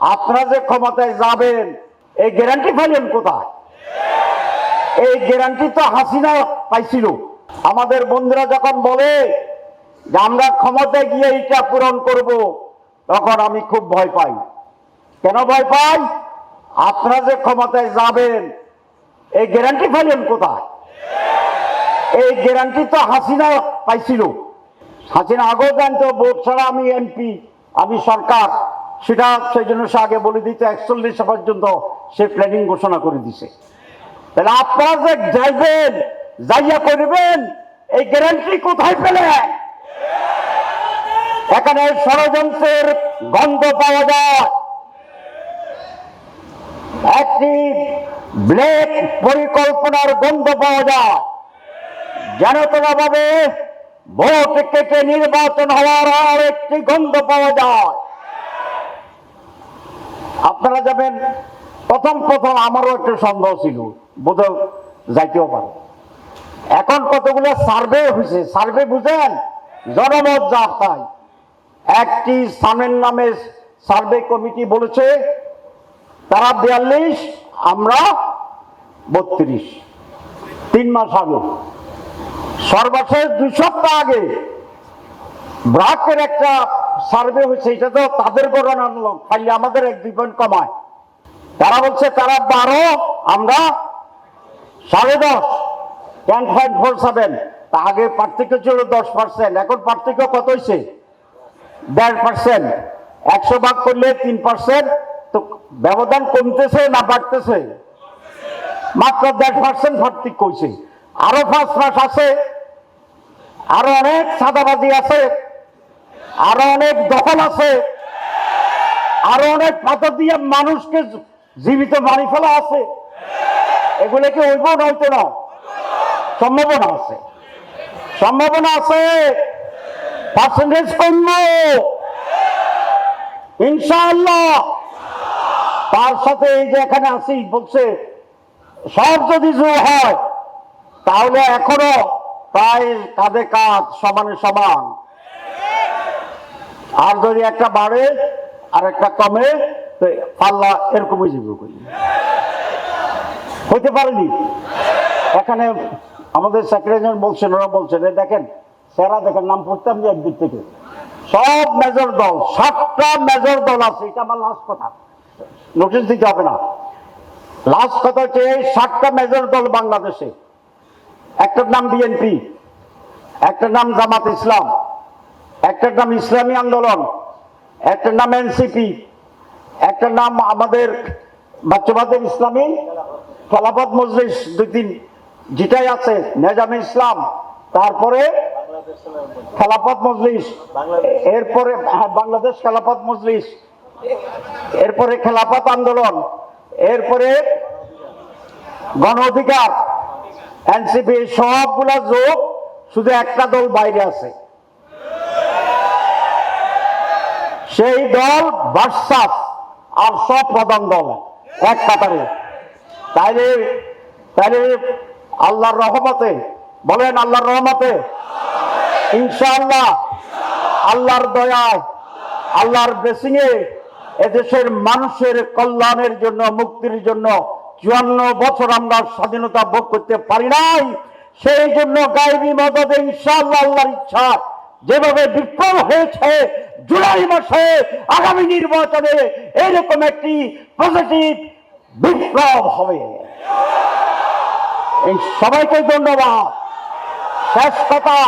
আপনারা যে ক্ষমতায় যাবেন, এই গ্যারান্টি পাইলেন কোথায়? এই গ্যারান্টি তো হাসিনা পাইছিল। আমাদের বন্ধুরা যখন বলে যে আমরা ক্ষমতায় গিয়ে এটা পূরণ করব, তখন আমি খুব ভয় পাই। কেন ভয় পাই? আপনারা যে ক্ষমতায় যাবেন, এই গ্যারান্টি পাইলেন কোথায়? এই গ্যারান্টি তো হাসিনা পাইছিল। হাসিনা আগেও জানতো ভোট ছাড়া আমি এমপি, আমি সরকার। সেটা সেই জন্য সে আগে বলে দিতে একচল্লিশ পর্যন্ত সে প্ল্যানিং ঘোষণা করে দিছে। তাহলে আপনারা যে যাইবেন, যাইয়া করবেন, এই গ্যারান্টি কোথায় পেলেন এখানে ষড়যন্ত্রের গন্ধ পাওয়া যায়। একটি ব্লেক পরিকল্পনার গন্ধ পাওয়া যায়। যেন তোমার ভাবে ভোট কেটে নির্বাচন হওয়ার আর একটি গন্ধ পাওয়া যায়। আপনারা যাবেন, প্রথম প্রথম আমারও একটু সন্দেহ ছিল, বোধ যাইতেও পারে। এখন কতগুলো সার্ভে হয়েছে সার্ভে বুঝেন? জনমত যা তাই একটি সামের নামে সার্ভে কমিটি বলেছে, তারা বিয়াল্লিশ, আমরা বত্রিশ। তিন মাস আগে। সর্বশেষ দুই সপ্তাহ আগে ব্রাকের একটা সার্ভে হয়েছে, এটা তো তাদের গণনা আনলো খালি আমাদের এক দুই পয়েন্ট কমায়। তারা বলছে, তারা বারো, আমরা সাড়ে দশ টেন পয়েন্ট ফোর সেভেন তা আগে পার্থক্য ছিল দশ পার্সেন্ট এখন পার্থক্য কত হয়েছে? দেড় পার্সেন্ট একশো ভাগ করলে তিন পার্সেন্ট তো ব্যবধান কমতেছে না বাড়তেছে? মাত্র দেড় পার্সেন্ট পার্থক্য হয়েছে। আরও পাঁচ মাস আছে। আরও অনেক সাদাবাজি আছে। আরও অনেক দখল আছে। আরও অনেক পাথর দিয়ে মানুষকে জীবিত মারি ফেলা আছে। এগুলো কি হইব না হইতো না সম্ভাবনা আছে। সম্ভাবনা আছে। পার্সেন্টেজ কমবো। ইনশাআল্লাহ। তার সাথে এই যে এখানে আছি বলছে, সব যদি জোর হয়, তাহলে এখনও প্রায় কাঁধে কাঁধ, সমানে সমান। আর যদি একটা বাড়ে আর একটা কমে, তো পাল্লা এরকম হইতে পারেনি? এখানে আমাদের সেক্রেটারি বলছেন, ওরা বলছেন দেখেন স্যারা দেখেন, নাম পড়তাম যে একদিক থেকে। সব মেজর দল, সাতটা মেজর দল আছে, এটা আমার লাস্ট কথা। নোটিশ দিতে হবে না। লাস্ট কথা হচ্ছে সাতটা মেজর দল বাংলাদেশে। একটার নাম বিএনপি একটার নাম জামাত ইসলাম। একটার নাম ইসলামী আন্দোলন একটার নাম এনসিপি একটার নাম আমাদের বাচ্চাবাদের ইসলামী খেলাফত মজলিস দুই তিন যেটাই আছে নেজামে ইসলাম তারপরে খেলাফত মজলিস এরপরে হ্যাঁ, বাংলাদেশ খেলাফত মজলিস এরপরে খেলাফত আন্দোলন এরপরে গণ অধিকার এনসিপি সবগুলা যোগ শুধু একটা দল বাইরে আছে। সেই দল ভার্সাস আর সব প্রধান দল এক কাতারে। তাইলে তাইলে আল্লাহর রহমতে, বলেন আল্লাহর রহমতে, ইনশাআল্লাহ আল্লাহর দয়ায়, আল্লাহর ব্লেসিং এ এদেশের মানুষের কল্যাণের জন্য, মুক্তির জন্য চুয়ান্ন বছর আমরা স্বাধীনতা ভোগ করতে পারি নাই। সেই জন্য গাইবী মদদে ইনশাআল্লাহ আল্লাহর ইচ্ছা যেভাবে বিপ্লব হয়েছে জুলাই মাসে আগামী নির্বাচনে এরকম একটি পজিটিভ বিপ্লব হবে। এই সবাইকে ধন্যবাদ। শেষ কথা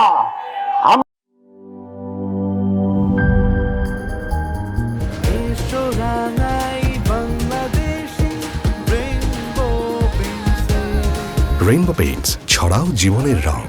রেইনবো পেইন্টস ছড়াও জীবনের রং।